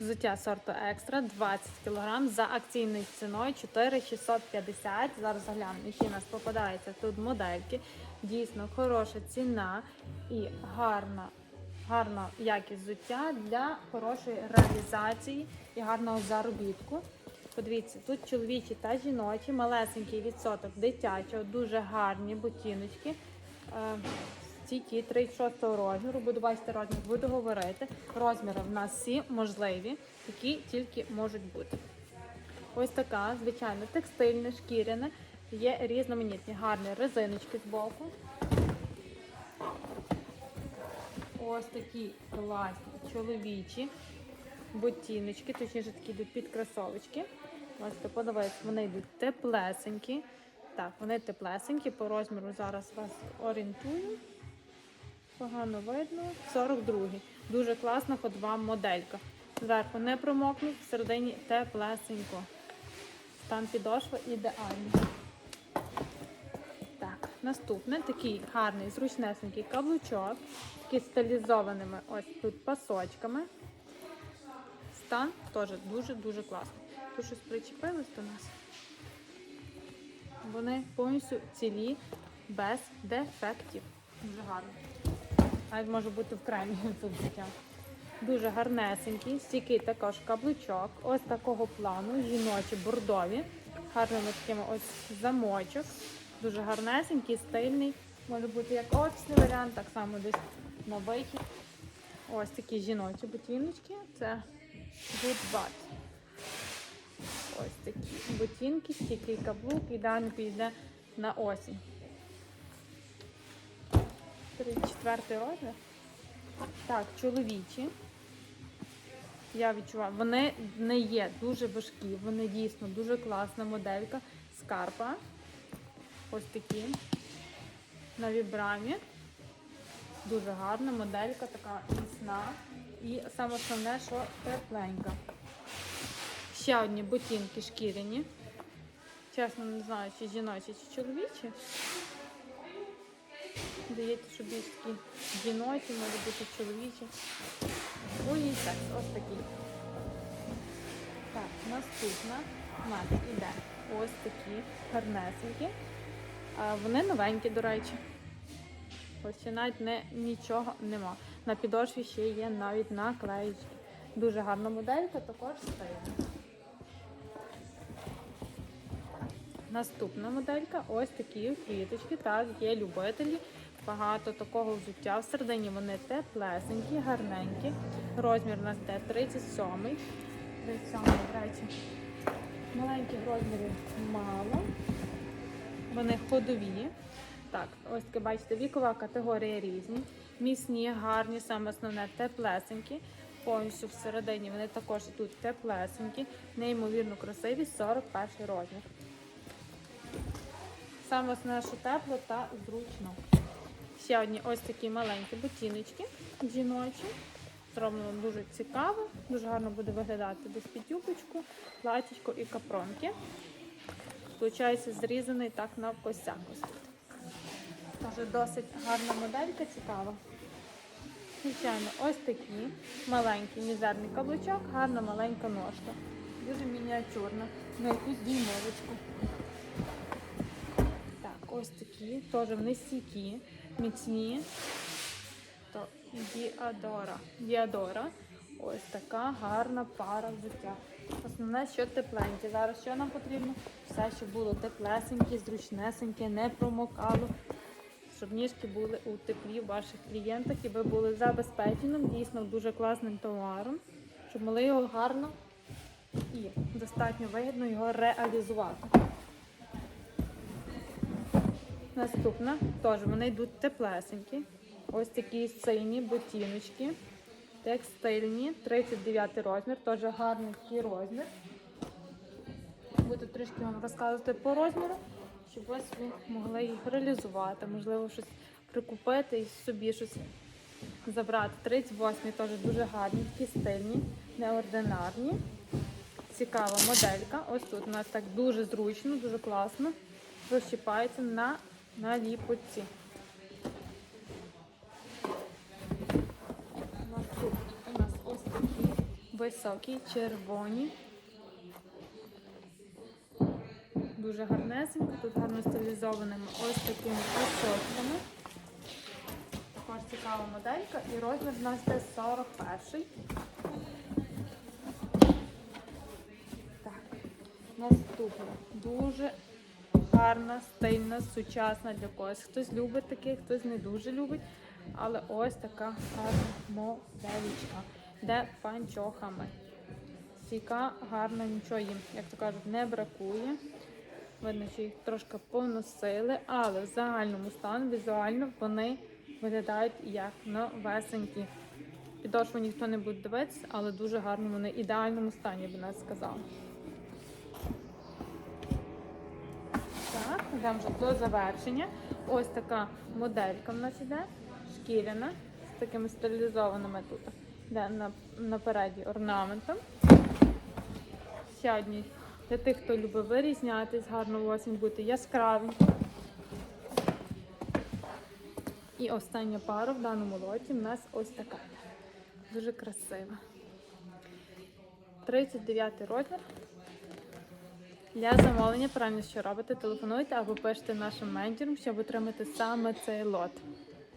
Взуття сорту екстра 20 кг за акційною ціною 4650. Зараз заглянемо, які у нас попадаються тут модельки. Дійсно хороша ціна і гарна, гарна якість взуття для хорошої реалізації і гарного заробітку. Подивіться, тут чоловічі та жіночі, малесенький відсоток дитячого, дуже гарні ботиночки. Е, Стійкі 36 розміру, буду бачити розмір, буду говорити. Розміри в нас всі можливі, які тільки можуть бути. Ось така, звичайно, текстильне, шкіряне. Є різноманітні гарні резиночки з боку. Ось такі класні чоловічі ботиночки, точніше такі йдуть під кросовочки. Ось подивіться, вони йдуть теплесенькі. Так, вони теплесенькі, по розміру зараз вас орієнтую. Погано видно. 42-й. Дуже класна ходова моделька. Зверху не промокнуть, всередині теплесенько. Стан підошва ідеальний. Так, наступне такий гарний, зручнесенький каблучок, такий стилізованими ось тут пасочками. Стан теж дуже-дуже класний. Тут щось причепилось до нас. Вони повністю цілі, без дефектів. Дуже гарно. Навіть може бути в тут взуття. Дуже гарнесенький, стійкий також каблучок. Ось такого плану, жіночі, бордові. Гарними такими ось замочок. Дуже гарнесенький, стильний. Може бути як офісний варіант, так само десь на вихід. Ось такі жіночі ботиночки. Це Good Bud. Ось такі ботинки, стійкий каблук, ідеально піде на осінь. 34 розмір. Так, чоловічі. Я відчуваю, вони не є дуже важкі, вони дійсно дуже класна моделька. Скарпа. Ось такі. На вібрамі. Дуже гарна моделька, така міцна. І саме основне, що тепленька. Ще одні ботинки шкіряні. Чесно, не знаю, чи жіночі, чи чоловічі. Здається, що більш такі жіночі, може бути чоловічі. Унісекс, ось такі. Так, наступна у нас іде ось такі гарнесенькі. Вони новенькі, до речі. Ось ще навіть не, нічого нема. На підошві ще є навіть наклеїчки. Дуже гарна моделька, також стильна. Наступна моделька ось такі квіточки. Так, є любителі. Багато такого взуття. Всередині вони теплесенькі, гарненькі. Розмір у нас йде 37 37 до речі. Маленьких розмірів мало. Вони ходові. Так, ось таке, бачите, вікова категорія різні. Міцні, гарні, саме основне теплесенькі. Повністю всередині вони також тут теплесенькі, неймовірно красиві, 41 розмір. Саме основне, що тепло та зручно. Ще одні ось такі маленькі ботиночки жіночі. Зроблено дуже цікаво, дуже гарно буде виглядати десь під юбочку, платічко і капронки. Получається зрізаний так ось тут. Дуже досить гарна моделька, цікава. Звичайно, ось такий маленький мізерний каблучок, гарна маленька ножка. Дуже мініатюрна, на якусь діймовочку. Так, ось такі, теж вони стійкі, міцні. То Діадора. Діадора. Ось така гарна пара взуття. Основне, що тепленьке. Зараз що нам потрібно? Все, щоб було теплесеньке, зручнесеньке, не промокало. Щоб ніжки були у теплі в ваших клієнтах і ви були забезпеченим, дійсно дуже класним товаром, щоб могли його гарно і достатньо вигідно його реалізувати. Наступна, теж вони йдуть теплесенькі. Ось такі сині ботиночки. Текстильні, 39 розмір, теж гарний такий розмір. Буду трішки вам розказувати по розміру, щоб ось ви могли їх реалізувати, можливо, щось прикупити і собі щось забрати. 38 теж дуже гарні, такі стильні, неординарні. Цікава моделька. Ось тут у нас так дуже зручно, дуже класно. Розчіпається на, на ліпоці. Наступні у нас ось такі високі, червоні. Дуже гарнесенько, тут гарно стилізованими ось такими кусочками. Також цікава моделька і розмір у нас йде 41. Так, наступна. Дуже гарна, стильна, сучасна для когось. Хтось любить таких, хтось не дуже любить. Але ось така гарна моделька, де панчохами. Стійка гарна, нічого їм, як то кажуть, не бракує. Видно, що їх трошки поносили, але в загальному стані візуально вони виглядають як новесенькі. Підошву ніхто не буде дивитися, але дуже гарно вони в ідеальному стані, я би навіть сказала. Йдемо вже до завершення. Ось така моделька в нас іде, шкіряна, з такими стилізованими тут. Йде на, напереді орнаментом. Ще одні для тих, хто любить вирізнятись, гарно в осінь бути яскравим. І остання пара в даному лоті в нас ось така. Дуже красива. 39 розмір. Для замовлення правильно, що робите, телефонуйте або пишете нашим менеджерам, щоб отримати саме цей лот.